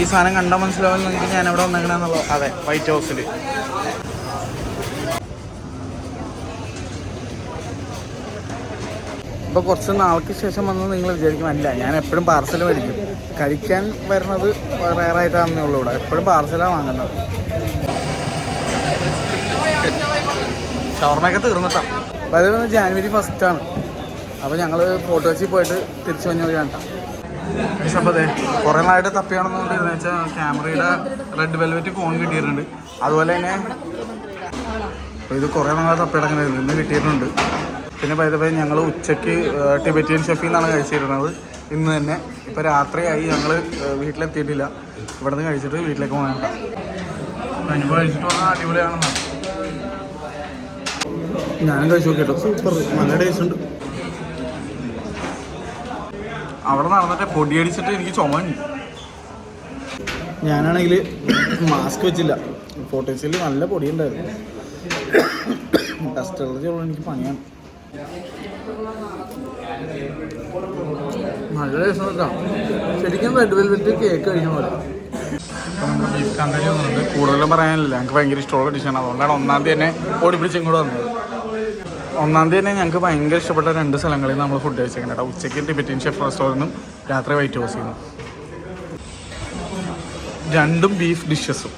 ഈ സാധനം കണ്ടാൽ മനസ്സിലാവും നിങ്ങൾക്ക് ഞാൻ എവിടെ വന്നേക്കണെന്നുള്ളത് അതെ വൈറ്റ് ഹൗസിൽ ഇപ്പോൾ കുറച്ച് നാൾക്ക് ശേഷം വന്ന് നിങ്ങൾ വിചാരിക്കും അല്ല ഞാൻ എപ്പോഴും പാർസൽ മേടിക്കും. കഴിക്കാൻ വരുന്നത് റയറായിട്ടാണെന്നേ ഉള്ളൂ ഇവിടെ. എപ്പോഴും പാർസലാണ് വാങ്ങുന്നത്. ഷവർമയൊക്കെ തീർന്നിട്ടാ. അപ്പോൾ അത് ജാനുവരി ഫസ്റ്റാണ് അപ്പോൾ ഞങ്ങൾ ഫോട്ടോസിൽ പോയിട്ട് തിരിച്ചു വന്നു കണ്ടാ. അപ്പോൾ അതെ കുറേ നാളായിട്ട് തപ്പിയാണെന്നുകൊണ്ട് വെച്ചാൽ ക്യാമറയുടെ റെഡ് വെൽവെറ്റ് ഫോൺ കിട്ടിയിട്ടുണ്ട്. അതുപോലെ തന്നെ ഇത് കുറേ നാളെ തപ്പിയടങ്ങനായിരുന്നു ഇന്ന് കിട്ടിയിട്ടുണ്ട്. പിന്നെ പൈതപ്പോ ഞങ്ങൾ ഉച്ചയ്ക്ക് ടിബറ്റിയൻ ഷെഫിൽ നിന്നാണ് കഴിച്ചിരുന്നത്. ഇന്ന് തന്നെ. ഇപ്പോൾ രാത്രിയായി. ഞങ്ങൾ വീട്ടിലെത്തിയിട്ടില്ല. ഇവിടെ നിന്ന് കഴിച്ചിട്ട് വീട്ടിലേക്ക് പോകാൻ അനുഭവം കഴിച്ചിട്ട് വന്നാൽ അടിപൊളിയാണെന്ന്. ഞാനും കഴിച്ചു നോക്കിട്ടോ. സൂപ്പർ നല്ല ടേസ്റ്റ് ഉണ്ട്. അവിടെ നടന്നിട്ട് പൊടിയടിച്ചിട്ട് എനിക്ക് ചുമണ്ട് ഞാനാണെങ്കിൽ മാസ്ക് വെച്ചില്ല. ഫോട്ടോസിൽ നല്ല പൊടിയുണ്ടായിരുന്നു. ഡസ്റ്റ് അലർജി ഉള്ള എനിക്ക് പണിയാണ്. നല്ല രസം കേട്ടോ ശരിക്കും റെഡ് വെൽവെറ്റ് കേക്ക് കഴിഞ്ഞ പോലെ. ബീഫ് കാന്താരി വന്നിട്ടുണ്ട് കൂടുതലും പറയാനില്ല. ഞങ്ങൾക്ക് ഭയങ്കര ഇഷ്ടമുള്ള ഡിഷാണ് അതുകൊണ്ടാണ് ഒന്നാം തീയതി തന്നെ ഓടിപ്പിടിച്ച് ഇങ്ങോട്ട് വന്നത്. ഒന്നാം തീയതി തന്നെ ഞങ്ങൾക്ക് ഭയങ്കര ഇഷ്ടപ്പെട്ട രണ്ട് സ്ഥലങ്ങളിൽ നമ്മൾ ഫുഡ് കഴിച്ചേക്കുന്നത് കേട്ടോ ഉച്ചയ്ക്ക് ടിബറ്റിൻ ഷെഫ് റെസ്റ്റോറന്റും രാത്രി വൈറ്റ് ഹൗസിൽ നിന്നും രണ്ടും ബീഫ് ഡിഷസും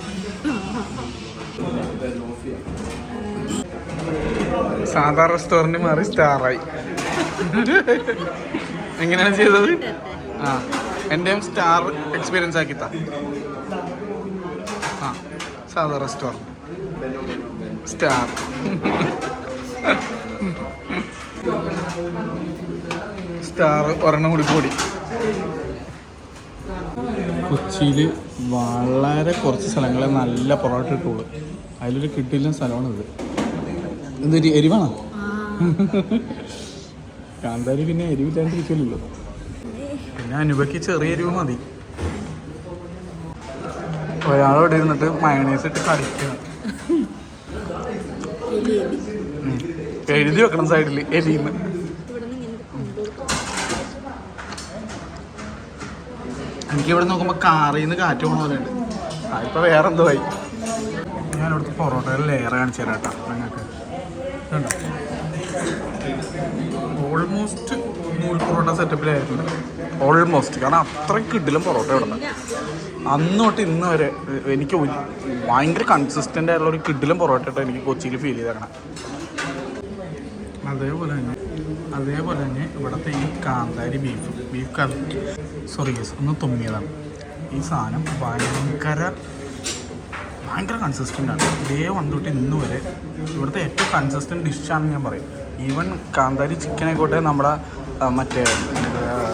സാധാ റെസ്റ്റോറന്റ് മാറി സ്റ്റാറായി എങ്ങനെയാണ് ചെയ്തത്? ആ എന്റെയും സ്റ്റാർ എക്സ്പീരിയൻസ് ആക്കി താ ആ സാധാ റെസ്റ്റോറന്റ് സ്റ്റാർ സ്റ്റാർ ഒരെണ്ണം കൂടി കൂടി. കൊച്ചിയിൽ വളരെ കുറച്ച് സ്ഥലങ്ങളെ നല്ല പൊറോട്ട ഇട്ടുള്ളൂ അതിലൊരു കിട്ടില്ല സ്ഥലമാണിത് എന്തൊരു എരിവാണോ? കാന്താരി പിന്നെ എരിവില്ലാണ്ടിരിക്കില്ലല്ലോ പിന്നെ അനുപയ്ക്ക് ചെറിയ എരിവ് മതി. ഒരാളോട് ഇരുന്നിട്ട് മയണൈസ് ഇട്ട് കളിക്കണം. എഴുതി വെക്കണം സൈഡിൽ എലിന്ന്. എനിക്ക് ഇവിടെ നോക്കുമ്പോൾ കാറിൽ നിന്ന് കാറ്റ് പോണ പോലെ ഉണ്ട് ഇപ്പൊ വേറെ എന്തോ ആയി. ഞാൻ ഇവിടുത്തെ പൊറോട്ടയുടെ ലെയർ കാണിച്ചു തരാം കേട്ടോ നിങ്ങൾക്ക്. കണ്ടോ? ഓൾമോസ്റ്റ് നൂൽ പൊറോട്ട സെറ്റപ്പിലായിരുന്നു ഓൾമോസ്റ്റ് കാരണം അത്രയും കിഡിലും പൊറോട്ട ഇവിടെ അന്ന് തൊട്ട് ഇന്ന് വരെ എനിക്ക് ഭയങ്കര കൺസിസ്റ്റന്റ് ആയിട്ടുള്ള ഒരു കിഡിലും പൊറോട്ട എനിക്ക് കൊച്ചിയിൽ ഫീൽ ചെയ്തേക്കണം. അതേപോലെ തന്നെ അതേപോലെ തന്നെ ഇവിടുത്തെ ഈ കാന്താരി beef beef curry sorry guys ഒന്ന് തുമ്മിയതാണ്. ഈ സാധനം ഭയങ്കര ഭയങ്കര കൺസിസ്റ്റന്റ് ആണ്. ഡേ വൺ തൊട്ട് ഇന്ന് വരെ ഇവിടുത്തെ ഏറ്റവും കൺസിസ്റ്റന്റ് ഡിഷാണെന്ന് ഞാൻ പറയും. ഈവൻ കാന്താരി ചിക്കനായിക്കോട്ടെ നമ്മുടെ മറ്റേ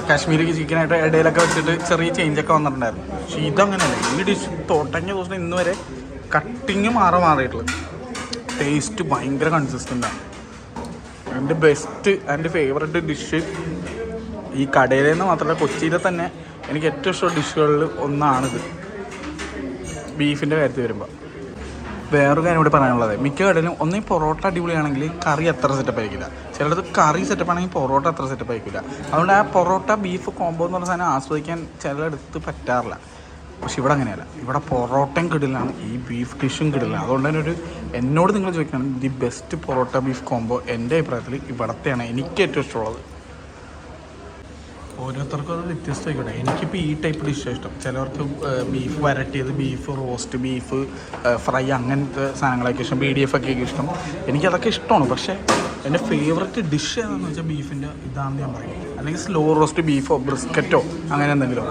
കാശ്മീരി ചിക്കനായിട്ട് ഇടയിലൊക്കെ വെച്ചിട്ട് ചെറിയ ചേഞ്ചൊക്കെ വന്നിട്ടുണ്ടായിരുന്നു. പക്ഷേ ഇതങ്ങനെയല്ല ഈ ഡിഷ് തോട്ടങ്ങ ദിവസം ഇന്ന് വരെ കട്ടിങ് മാറി മാറിയിട്ടുള്ളത്. ടേസ്റ്റ് ഭയങ്കര കൺസിസ്റ്റന്റ് ആണ്. എന്റെ ബെസ്റ്റ് എന്റെ ഫേവററ്റ് ഡിഷ് ഈ കടയിൽ നിന്ന് മാത്രമല്ല കൊച്ചിയിലെ തന്നെ എനിക്ക് ഏറ്റവും ഇഷ്ടമുള്ള ഡിഷുകളിൽ ഒന്നാണിത്. ബീഫിന്റെ കാര്യത്തിൽ വരുമ്പോൾ വേറൊരു കാര്യം കൂടി പറയാനുള്ളത് മിക്ക കടയിലും ഒന്നീ പൊറോട്ട അടിപൊളിയാണെങ്കിൽ കറി അത്ര സെറ്റപ്പ് ആയിരിക്കില്ല. ചിലത് കറി സെറ്റപ്പ് ആണെങ്കിൽ പൊറോട്ട അത്ര സെറ്റപ്പ് ആയിരിക്കില്ല. അതുകൊണ്ട് ആ പൊറോട്ട ബീഫ് കോംബോ എന്ന് പറഞ്ഞ സാധനം ആസ്വദിക്കാൻ ചിലയിടത്ത് പറ്റാറില്ല. പക്ഷെ ഇവിടെ അങ്ങനെയല്ല. ഇവിടെ പൊറോട്ടയും കിടിലാണ് ഈ ബീഫ് ഡിഷും കിടില്ല അതുകൊണ്ട് തന്നെ ഒരു എന്നോട് നിങ്ങൾ ചോദിക്കണം the best porotta beef combo എന്റെ അഭിപ്രായത്തിൽ ഇവിടത്തെയാണ് എനിക്ക് ഏറ്റവും ഇഷ്ടമുള്ളത്. ഓരോരുത്തർക്കും അത് വ്യത്യസ്തമായിക്കോട്ടെ. എനിക്കിപ്പോൾ ഈ ടൈപ്പ് ഡിഷ് ഇഷ്ടം. ചിലവർക്ക് ബീഫ് വരട്ടിയത് ബീഫ് റോസ്റ്റ് ബീഫ് ഫ്രൈ അങ്ങനത്തെ സാധനങ്ങളൊക്കെ ഇഷ്ടം. ബി ഡി എഫ് ഒക്കെ ഇഷ്ടം. എനിക്കതൊക്കെ ഇഷ്ടമാണ്. പക്ഷേ എന്റെ ഫേവററ്റ് ഡിഷ് ഏതാണെന്ന് വെച്ചാൽ ബീഫിന്റെ ഇതാണെന്ന് ഞാൻ പറയും. അല്ലെങ്കിൽ സ്ലോ റോസ്റ്റ് ബീഫോ ബ്രിസ്ക്കറ്റോ അങ്ങനെ എന്തെങ്കിലും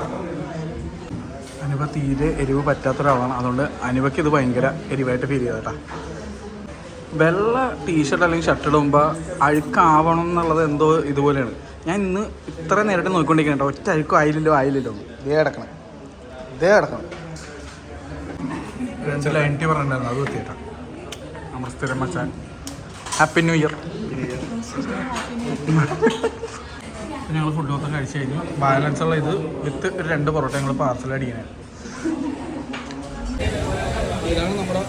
അനുപ തീരെ എരിവ് പറ്റാത്ത ഒരാളാണ് അതുകൊണ്ട് അനുപയ്ക്ക് ഇത് ഭയങ്കര എരിവായിട്ട് ഫീൽ ചെയ്തേട്ടാ വെള്ള ടീഷർട്ട് അല്ലെങ്കിൽ ഷർട്ട് ഇടുമ്പോൾ അഴുക്കാവണം എന്നുള്ളത് എന്തോ ഇതുപോലെയാണ്. ഞാൻ ഇന്ന് ഇത്ര നേരിട്ട് നോക്കിക്കൊണ്ടിരിക്കണം ഒറ്റ അഴുക്കും ആയില്ലല്ലോ ആയില്ലല്ലോ. ഇതേ കിടക്കണം. ഇതേ കിടക്കണം. ടീ പറഞ്ഞിട്ടുണ്ടായിരുന്നു. അത് എത്തിയിട്ടാ നമ്മുടെ സ്ഥിരം മച്ചാൻ ഹാപ്പി ന്യൂ ഇയർ ഞങ്ങൾ ഫുഡ് മൊത്തം കഴിച്ച് കഴിഞ്ഞു. ബാലൻസ് ഉള്ള ഇത് വിത്ത് ഒരു രണ്ട് പൊറോട്ട ഞങ്ങൾ പാർസൽ അടിക്കുന്നത് ഇതാണ് നമ്മുടെ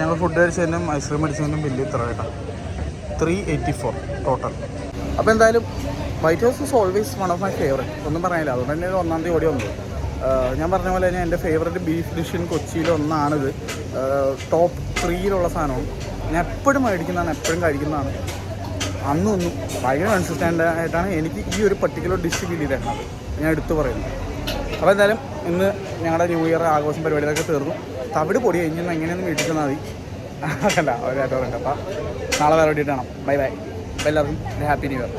ഞങ്ങൾ ഫുഡ് കഴിച്ചതിനും ഐസ്ക്രീം അടിച്ചതിനും ബില്ല് ഇത്ര കേട്ടോ ത്രീ എയ്റ്റി ഫോർ ടോട്ടൽ അപ്പോൾ എന്തായാലും White House is always one of my favourite ഒന്നും പറയാനില്ല. അതുകൊണ്ട് തന്നെ ഒന്നാം തീയതി ഓടി വന്നത് ഞാൻ പറഞ്ഞ പോലെ തന്നെ എന്റെ ഫേവറേറ്റ് ബീഫ് ഡിഷ് ഇൻ കൊച്ചിയിൽ ഒന്നാണിത്. ടോപ്പ് ത്രീയിലുള്ള സാധനമാണ് ഞാൻ എപ്പോഴും മേടിക്കുന്നതാണ് എപ്പോഴും കഴിക്കുന്നതാണ്. അന്നും ഒന്നും ഭയങ്കര കൺസിസ്റ്റന്റ് ആയിട്ടാണ് എനിക്ക് ഈ ഒരു പർട്ടിക്കുലർ ഡിഷ് ഫീൽ ചെയ്തേക്കുന്നത്. ഞാൻ എടുത്തു പറയുന്നത്. അപ്പോൾ എന്തായാലും ഇന്ന് ഞങ്ങളുടെ ന്യൂ ഇയർ ആഘോഷം പരിപാടികളൊക്കെ തീർന്നു. തവിട് പൊടി കഴിഞ്ഞ് എങ്ങനെയൊന്നും വീട്ടിൽ മതി. അല്ല ഒരു ആയിട്ട് അപ്പം നാളെ വേറെ വേണ്ടിയിട്ടാണ് ബൈ ബൈ എല്ലാവർക്കും ഹാപ്പി ന്യൂ ഇയർ